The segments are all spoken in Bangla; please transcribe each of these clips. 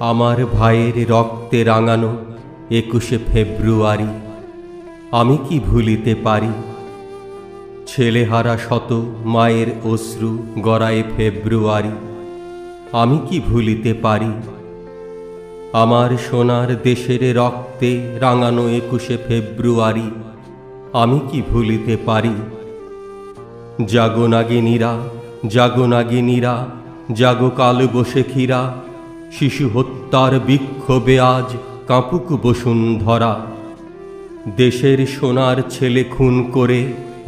আমার ভাইয়ের রক্তে রাঙানো একুশে ফেব্রুয়ারি। আমি কি ভুলিতে পারি? ছেলেহারা শত মায়ের অশ্রু গড়ায় ফেব্রুয়ারি। আমি কি ভুলিতে পারি? আমার সোনার দেশের রক্তে রাঙানো একুশে ফেব্রুয়ারি। আমি কি ভুলিতে পারি? জাগো নাগিনীরা জাগো নাগিনীরা, জাগো কাল বসে ক্ষীরা শিশু হত্যার বিক্ষোভে আজ কাঁপুক বসুন্ধরা দেশের সোনার ছেলে খুন করে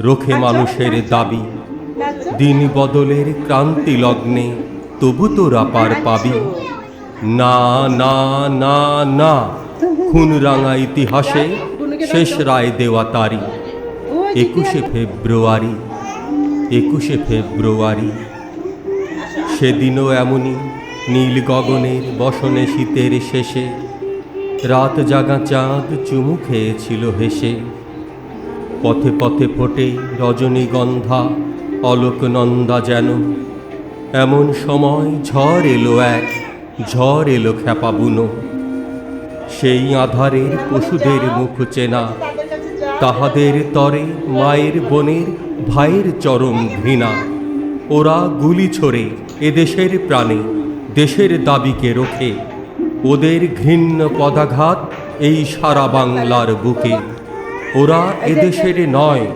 রোখে মানুষের দাবি। দিন বদলের ক্রান্তি লগ্নে তবু তোরা পার পাবি। না না না না খুন রাঙা ইতিহাসে শেষ রায় দেওয়া তারি। একুশে ফেব্রুয়ারি একুশে ফেব্রুয়ারি। সেদিনও এমনই নীল গগনের বসনে শীতের শেষে, রাত জাগা চাঁদ চুমু খেয়েছিল হেসে। পথে পথে ফোটে রজনীগন্ধা, অলোকনন্দা যেন। এমন সময় ঝড় এলো এক, ঝড় এলো খ্যাপা বুনো সেই আধারের পশুদের মুখ চেনা, তাহাদের তরে মায়ের বোনের ভাইয়ের চরম ঘৃণা। ওরা গুলি ছোড়ে এদেশের প্রাণে। দেশের দাবিকে রোখে। ওদের ঘৃণ্য পদাঘাত এই সারা বাংলার বুকে। ওরা এদেশের নয়,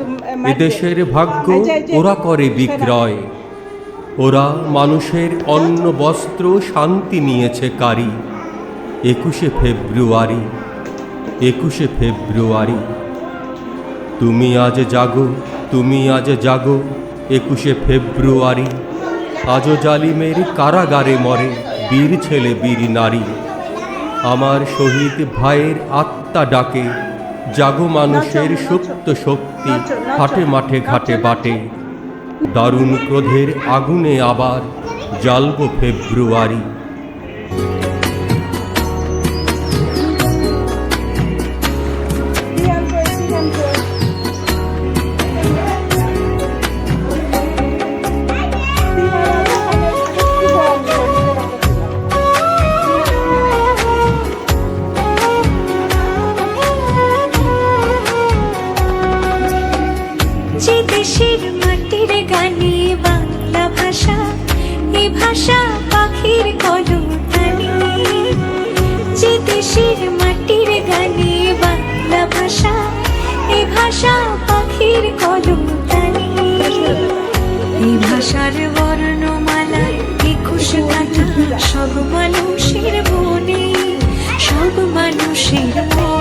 এদেশের ভাগ্য ওরা করে বিক্রয়। ওরা মানুষের অন্ন, বস্ত্র, শান্তি নিয়েছে কারি। একুশে ফেব্রুয়ারি একুশে ফেব্রুয়ারি। তুমি আজ জাগো, তুমি আজ জাগো, একুশে ফেব্রুয়ারি। আজও জালিমের কারাগারে মরে বীর ছেলে বীর নারী। আমার শহীদ ভাইয়ের আত্মা ডাকে জাগো মানুষের সত্য শক্তি হাটে মাঠে ঘাটে বাটে। দারুণ ক্রোধের আগুনে আবার জ্বালব ফেব্রুয়ারি। মাটির গানে বাংলা ভাষা, এ ভাষা পাখির কলতানি যে দেশের মাটির গানে বাংলা ভাষা, এ ভাষা পাখির কলতানি এই ভাষার বর্ণমালায় একুশ কাঠা সব মানুষের মনে, সব মানুষের মনে।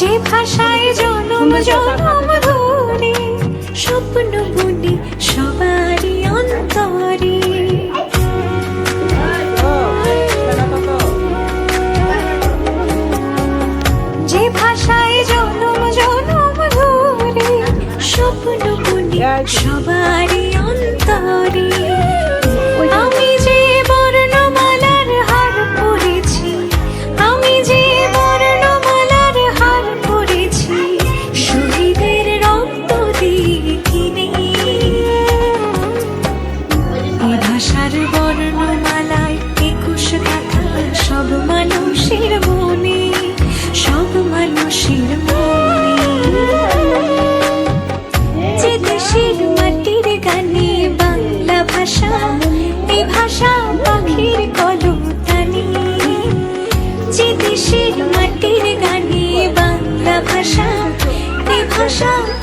যে ভাষায় জনম জনম ধরে স্বপ্ন বুনি সবারই অন্তরে। যে ভাষায় জনম জনম ধরে স্বপ্ন বুনি সবারই অন্তরে।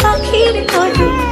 পাখির কলতানি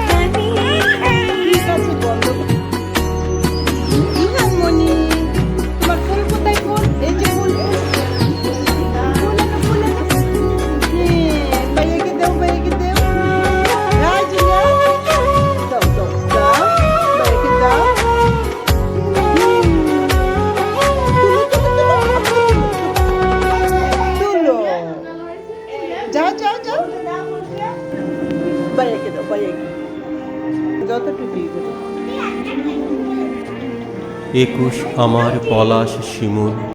একুশ আমার পলাশ শিমুল।